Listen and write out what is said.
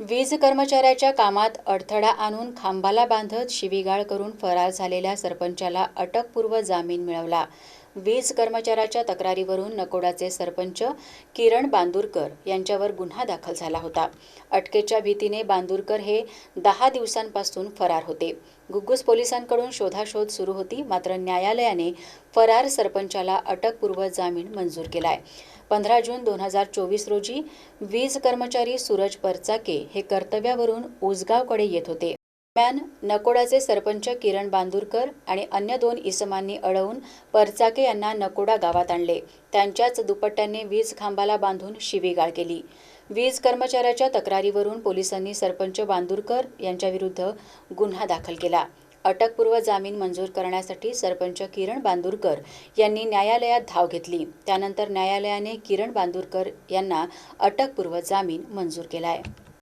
वीज कर्मचाऱ्याच्या कामात अडथळा आणून खांबाला बांधत शिवीगाळ करून फरार झालेल्या सरपंचाला अटकपूर्व जामीन मिळवला वीज कर्मचाऱ्याच्या तक्रारीवरून नकोडाचे सरपंच किरण बांदूरकर यांच्यावर गुन्हा दाखल झाला होता. अटकेच्या भीतीने बांदूरकर हे दहा दिवसांपासून फरार होते. गुग्गुस पोलिसांकडून शोधाशोध सुरू होती मात्र न्यायालयाने फरार सरपंचाला अटकपूर्व जामीन मंजूर केलाय. पंधरा जून दोन हजार चोवीस रोजी वीज कर्मचारी सूरज परचाके हे कर्तव्यावरून उसगावकडे येत होते. दरम्यान नकोडाचे सरपंच किरण बांदूरकर आणि अन्य दोन इसमांनी अडवून परचाके यांना नकोडा गावात आणले. त्यांच्याच दुपट्ट्यांनी वीज खांबाला बांधून शिवीगाळ केली. वीज कर्मचाऱ्याच्या तक्रारीवरून पोलिसांनी सरपंच बांदूरकर यांच्याविरुद्ध गुन्हा दाखल केला. अटकपूर्व जामीन मंजूर करण्यासाठी सरपंच किरण बांदूरकर यांनी न्यायालयात धाव घेतली. त्यानंतर न्यायालयाने किरण बांदूरकर यांना अटकपूर्व जामीन मंजूर केलाय.